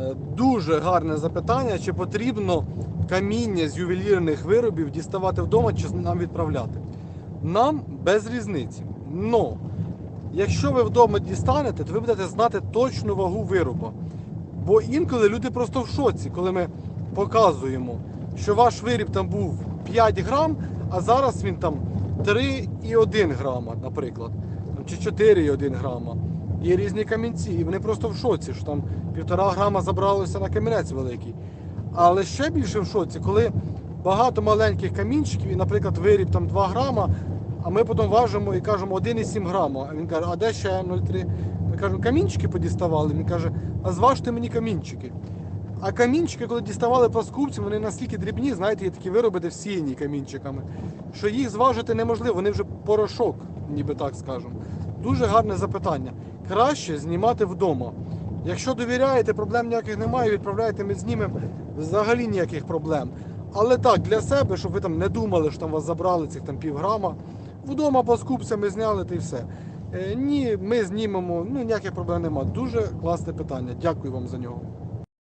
Е, Дуже гарне запитання, чи потрібно каміння з ювелірних виробів діставати вдома, чи нам відправляти. Нам без різниці. Но якщо ви вдома дістанете, то ви будете знати точну вагу вироба. Бо інколи люди просто в шоці, коли ми показуємо, що ваш виріб там був 5 грам, а зараз він там 3,1 грама, наприклад, чи 4,1 грама. Є різні камінці, і вони просто в шоці, що там півтора грама забралося на камінець великий. Але ще більше в шоці, коли багато маленьких камінчиків, і, наприклад, виріб там 2 грама, а ми потім важимо і кажемо 1,7 грама. А він каже, а де ще 0,3? Ми кажемо, камінчики подіставали. Він каже, а зважте мені камінчики. А камінчики, коли діставали пласкупці, вони настільки дрібні, знаєте, є такі вироби, де всіяні камінчиками, що їх зважити неможливо, вони вже порошок, ніби так скажемо. Дуже гарне запитання. Краще знімати вдома. Якщо довіряєте, проблем ніяких немає, відправляєте, ми знімемо взагалі ніяких проблем. Але так, для себе, щоб ви там не думали, що там вас забрали цих там півграма, вдома пласкупцями зняли та й все. Е, ні, ми знімемо, ну ніяких проблем немає. Дуже класне питання. Дякую вам за нього.